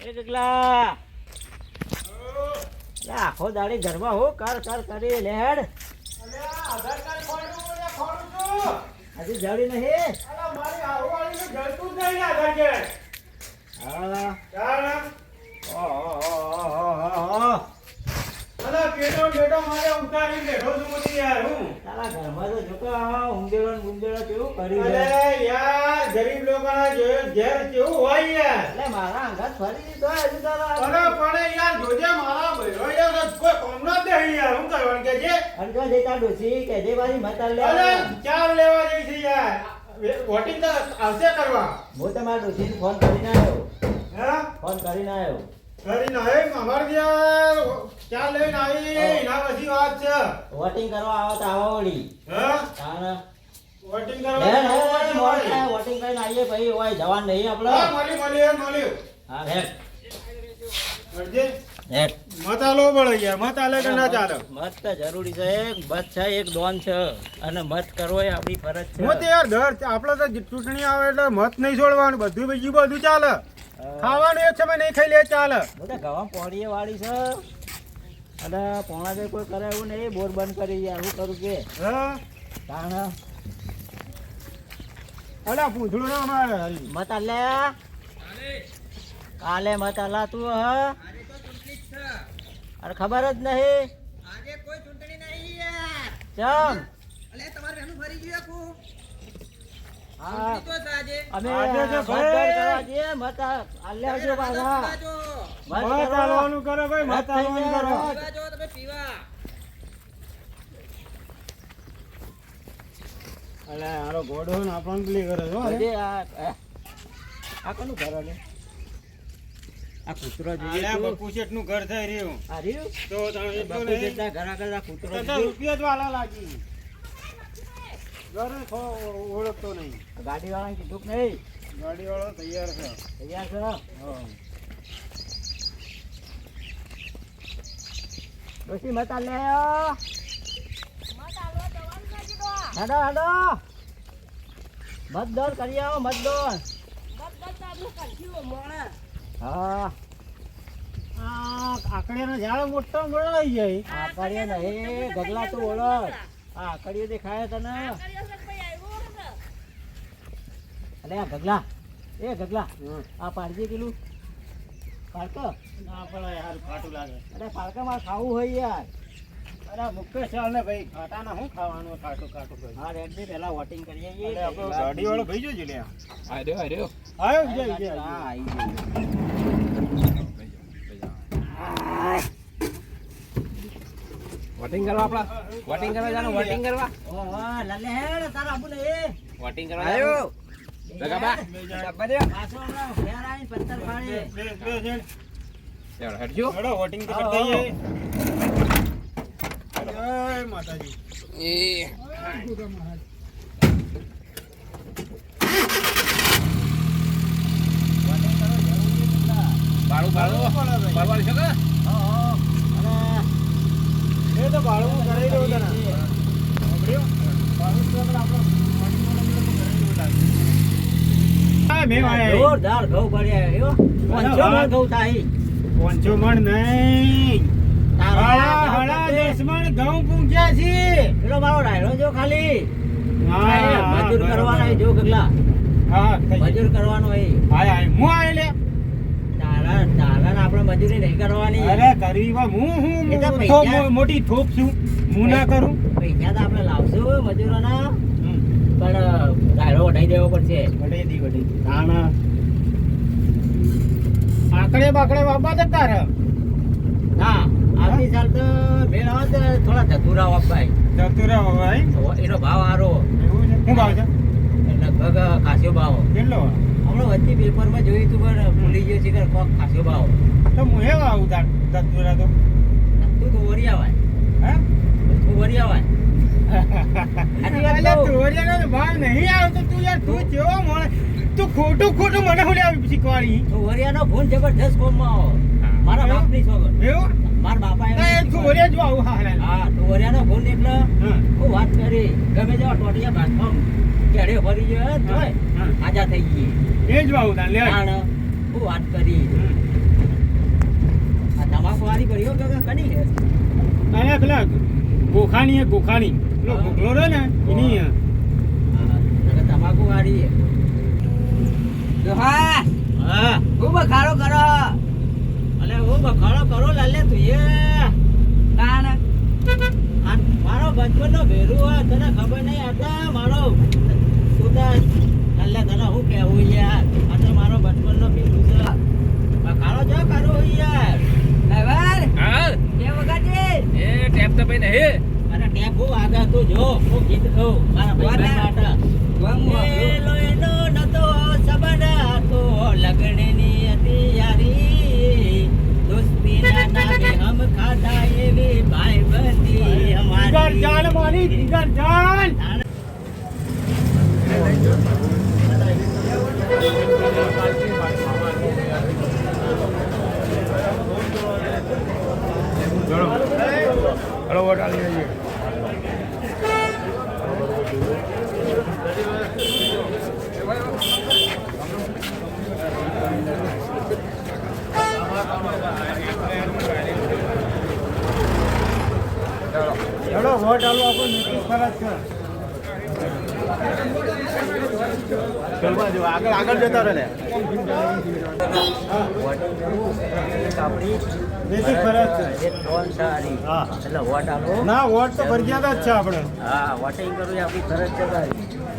એ ગગલા આખો દાડી ઘરમાં હો કર કર કરી લેડ હજી જડી નહીં. હા. તારા ઘરમાં તો જો કે ને બુંદેડો કેવું કરી છે ગરીબ લોકોના જોયો ઘેર કેવું હોય યાર? એટલે મારા અંગાત ફરી દીધો હજુ તારા અરે પણ યાર જોજે મારા ભઈરો યાર કોઈ યાર હું કરવાનું કે છે? અને જો જઈતા ડોસી કે જે બારી મતાલ લે અરે ચાર લેવા જઈ છે યાર. વોટિંગ તો આવશે કરવા. હું તમારા ડોસીને ફોન કરીને આવ્યો. હે? ફોન કરીને આવ્યો. ઘરી નહીં અમારે યાર લઈને આવી? એના પછી વાત છે. વોટિંગ કરવા આવો તો આવો વળી. હા? વોટિંગ કરવા વોટિંગ કરીને આવીએ ઓય જવાન નહીં આપણે. હા મળી મળી હા મત મત કે ના ચાલે? મત તો જરૂરી છે. એક મત છે એક દોન છે. અને મત કરવો એ આપણી ફરજ છે. હું તો યાર દર આપણે તો ચૂંટણી આવે એટલે મત નહીં છોડવાનું. બધું બીજું બધું ચાલે. ખાવાનું એક સમય નહીં ખાઈ લે ચાલે. બધા ગવા પોણીએ વાળી છે. અને પોણા બે કોઈ કરે એવું નહીં બોર બંધ કરી યાર શું કરું કે? હા. તાણ. અલા પૂંછડું ના અમારે હરી. મત અલે કાલે મત અલા તું હ. અરે ખબર જ નહીં. આજે કોઈ ચૂંટણી નહીં યાર. ચમ અલે તમારે એનું ફરી ગયું આખું હા ચૂંટણી તો છે આજે અમે આજે છે મત ભાઈ. બંધ કરવા જઈએ મત આલે આવજો પાછા પીવા જો મત મત કરો. ભાઈ મત કરો. તમે પીવા. અલે ને પેલી કરે છો આ આ- કોનું ઘર હલે આ કૂતરો જોઈએ અલે તું? બપુ ઘર થઈ રહ્યું. આ રહ્યું? તો તમે એટલું બાપુ નહીં. જેટલા ઘર આગળ આ કૂતરો. રૂપિયા જ વાલા લાગી. ઘર ખો ઓળખતો નહીં. ગાડી વાળાને કીધું કે નહીં? ગાડી વાળો તૈયાર છે. તૈયાર છે? હા. મત આલે હેડો હેડો. મતદાન કરી આવો મતદાન. હા આ કાકડિયાનો ઝાડ મોટો લઈ જાય. આકડીએ નહીં ગગલા તું ઓળખ. આ આકડીએ દેખાય તને? અલે આ ગગલા. એ ગગલા. આ પાડજે પેલું. પાડકો. ના પડે યાર ફાટું લાગે. અરે પાડકા મારે ખાવું હોય યાર. અરે મુકેશ ચાલ ને ભાઈ ખાટાના શું ખાવાનું ખાટું ખાટું ભાઈ. હા રેડની પહેલા વોટિંગ કરીએ અરે આપણો ગાડી વાળો ભાઈ જોજે લે આ આર્યો આવ્યો જય જય. હા આવી ગયું. વોટિંગ કરવા આપડા વોટિંગ કરવા જાનો? વોટિંગ કરવા? ઓહો લલે હેડ તારા આબુ એ વોટિંગ કરવા આયો લગાબા લગાબા દે. પાછો બે હેડો વોટિંગ તો કરતા. જય માતાજી એ. બાળું બાળું છે કે? ઓહો અને એ તો ભાડું કરાવી દઉં તને. જોરદાર ઘઉં ભર્યા એવો પંચો મણ ઘઉં થાય પંચો મણ નહીં મજૂર. કરવાનો જો ગગલા હા મજૂર કરવાનો હાય. હું આય લે તારા તારા આપણે મજૂરી નહીં કરવાની. અરે કરવી વા હું હું એ તો થોપ પૈસા- મો- મોટી થોપ છું હું ના કરું. પૈસા તો આપણે લાવશું મજૂરોના. પણ ડાયરો વઢાઈ દેવો પડશે. વઢાઈ દી વઢે ના ના. આકડે બાકડે વાપા તો તારે. ના આવતી સાલ તો મેળ આવે તો થોડા ધતુરા વાપાય ધતુરા વાપાય એનો ભાવ સારો એવું છે? શું ભાવ છે? લગભગ ખાસ્યો ભાવ. કેટલો હમણાં વચ્ચે પેપરમાં જોયું તું પણ ભૂલી ગયો છે કે કોક ખાસો ભાવ. તો હું હે આવું દાંત દાંત તો. તું તો વરી આવાય હે? તું વરી આવાય તું યાર તું કેવો મોણે તું ખોટું ખોટું મને હું લેવા શીખવાડી? ગુણ જબરજસ્ત કોમમાં આવો. મારા બાપની છોકર એવું? મારા બાપા એ જો આવું હા હા વરિયાનો ગુણ એટલે હા. વાત કરી. ગમે તેવા ટોટિયા ભાતમાં કેડે ભરી ગયો તોય આજા થઈ ગઈ. એ જ વાવું લે. હું વાત કરી. આ તમાકુ વાળી કર્યો કે કની હે અને પેલા ગોખાણી હે ગોખાણી. પેલો ગોખલો રહ્યો ને એની તમાકુ વાળી હા. હું. બખાડો કરો. અલે હું બખાડો કરો લાલે તું એ તાણ આ મારો બચપનનો ભેરું હોય તને ખબર નહીં હતા મારો તું તો તને શું કહેવું યાર? આ તો મારો બચપનનો ભેરું છે કાળો જો કરું યાર. ડ્રાઈવર હા? કે વગાડે એ ટેપ તો ભાઈ નહીં. અરે ટેપ હું આગળ તું જો હું ગીત કહું મારા ભાઈ માટે. વાહ, જીગર જાન મારી જીગર જાન હલો વોટ આલો આપણો નીતિશ ફરજ છે આગળ આગળ જતા રહે નીતિશ ફરજ છે સારી હા. એટલે વોટ આલો. ના વોટ તો ફરજિયાત જ છે આપણે. હા વોટિંગ કરવું આપણી ફરજ છે ભાઈ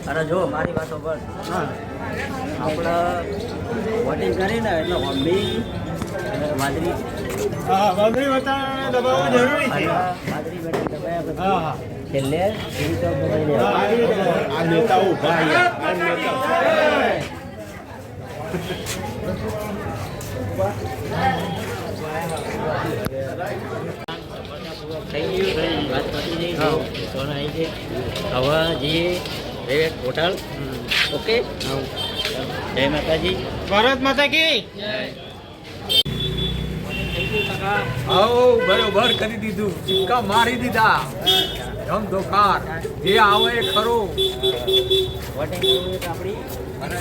અને જો મારી વાતો પર હા. આપણે વોટિંગ કરીને એટલે અને માદરી હા બાજરી વટાણા દબાવવા જરૂરી છે. છેલ્લે. આ નેતા ઊભા આ નેતા થઈ ગયું વાત હોટલ ઓકે જય માતાજી ભારત માતા કી આવો, બરોબર કરી દીધું. ચિક્કા મારી દીધા. ધમ ધોકાર. જે આવે એ ખરો.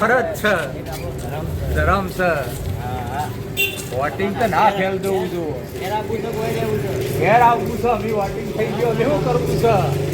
ફરજ છે. ધરમ છે. વોટિંગ તો ના ફેલ દેવું છે. ઘેર આવવું છે અમે વોટિંગ થઈ ગયો એવું કરવું છે?